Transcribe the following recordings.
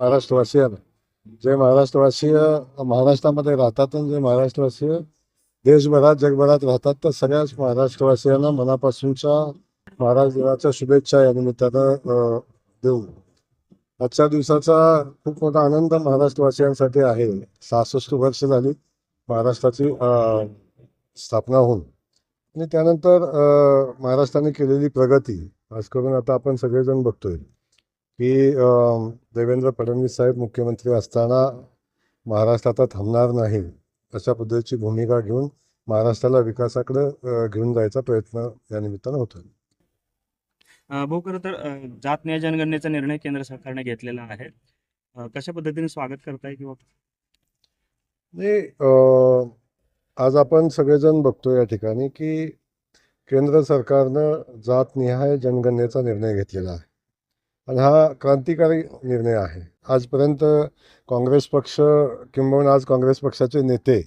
महाराष्ट्रवासियांना जे महाराष्ट्रवासीय महाराष्ट्रामध्ये राहतात आणि जे महाराष्ट्रवासीय देशभरात जगभरात राहतात तर सगळ्याच महाराष्ट्रवासियांना मनापासूनच्या महाराज दिनाच्या शुभेच्छा या निमित्तानं देऊ. आजच्या दिवसाचा खूप मोठा आनंद महाराष्ट्रवासियांसाठी आहे. सहासष्ट वर्ष झाली महाराष्ट्राची स्थापना होऊन. आणि त्यानंतर महाराष्ट्राने केलेली प्रगती खास करून आता आपण सगळेजण बघतोय. की देवेंद्र फडणवीस साहेब मुख्यमंत्री असताना महाराष्ट्र आता थांबणार नाही अशा पद्धतीची भूमिका घेऊन महाराष्ट्राला विकासाकडे घेऊन जायचा प्रयत्न या निमित्तानं होतोय. अ, भाऊ खरं तर जात न्याय जनगणनेचा निर्णय केंद्र सरकारने घेतलेला आहे. कशा पद्धतीने स्वागत करताय किंवा? अ, आज आपण सगळेजण बघतो या ठिकाणी की केंद्र सरकारनं जातनिहाय जनगणनेचा निर्णय घेतलेला आहे. आणि हा क्रांतिकारी निर्णय आहे. आजपर्यंत काँग्रेस पक्ष किंबहुना आज काँग्रेस पक्षाचे नेते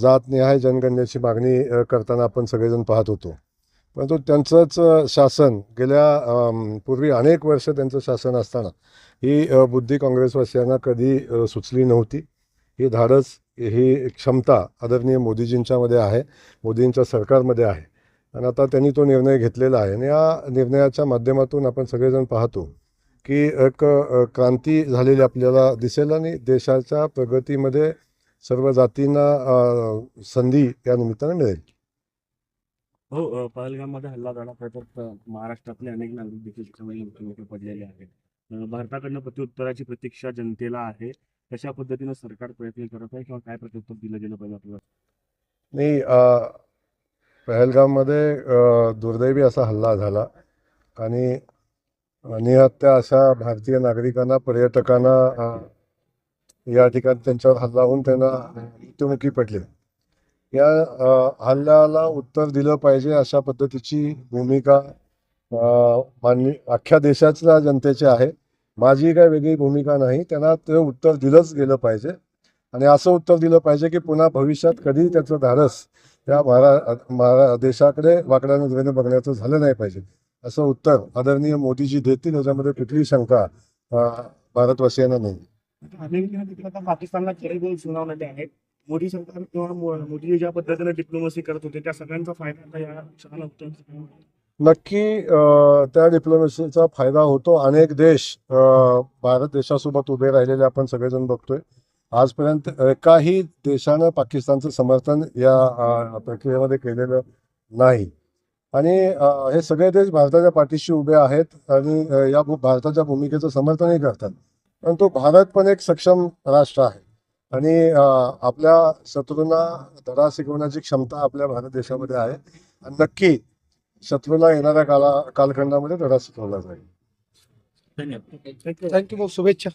जातनिहाय जनगणनेची मागणी करताना आपण सगळेजण पाहत होतो. परंतु त्यांचंच शासन गेल्या पूर्वी अनेक वर्ष त्यांचं शासन असताना ही बुद्धी काँग्रेसवासियांना कधी सुचली नव्हती. ही धाडस ही क्षमता आदरणीय मोदीजींच्यामध्ये आहे मोदींच्या सरकारमध्ये आहे. आणि आता त्यांनी तो निर्णय घेतलेला आहे. आणि या निर्णयाच्या माध्यमातून आपण सगळेजण पाहतो की एक क्रांती झालेली आपल्याला दिसेल आणि देशाच्या प्रगतीमध्ये सर्व जातींना संधी या निमित्तानं मिळेल. हो पहलगाममध्ये हल्ला झाला. तर महाराष्ट्रातले अनेक नागरिक देखील त्याच्यामध्ये पडलेले आहेत. भारताकडनं प्रत्युत्तराची प्रतीक्षा जनतेला आहे. कशा पद्धतीनं सरकार प्रयत्न करत आहे किंवा काय प्रत्युत्तर दिलं गेलं पाहिजे आपल्याला? अ, पहलगाममध्ये दुर्दैवी असा हल्ला झाला. आणि निहत्या अशा भारतीय नागरिकांना पर्यटकांना या ठिकाणी त्यांच्यावर हल्ला होऊन त्यांना मृत्युमुखी पडले. या हल्ल्याला उत्तर दिलं पाहिजे अशा पद्धतीची भूमिका अ, मानवी अख्ख्या देशाच्या जनतेची आहे. माझी काही वेगळी भूमिका नाही. त्यांना ते उत्तर दिलंच गेलं पाहिजे. आणि असं उत्तर दिलं पाहिजे की पुन्हा भविष्यात कधी त्याचं धाडस या महारा महारा देशाकडे वाकड्या नजरेने बघण्याचं झालं नाही पाहिजे. असं उत्तर आदरणीय मोदीजी देतील याच्यामध्ये कुठलीही शंका भारतवासियांना नाही. पाकिस्तानला सुनावलेले आहेत. मोदी सरकार किंवा मोदी ज्या पद्धतीने डिप्लोमसी करत होते त्या सगळ्यांचा फायदा या? नक्की त्या डिप्लोमसीचा फायदा होतो. अनेक देश भारत देशासोबत उभे राहिलेले आपण सगळेजण बघतोय. आजपर्यंत एकाही देशानं पाकिस्तानचं समर्थन या प्रक्रियेमध्ये केलेलं नाही. आणि हे सगळे देश भारताच्या पाठीशी उभे आहेत आणि या भारताच्या भूमिकेचं समर्थनही करतात. परंतु भारत पण एक सक्षम राष्ट्र आहे. आणि आपल्या शत्रूंना धडा शिकवण्याची क्षमता आपल्या भारत देशामध्ये आहे. आणि नक्की शत्रूला येणाऱ्या काला कालखंडामध्ये धडा शिकवला जाईल. धन्यवाद. थँक्यू शुभेच्छा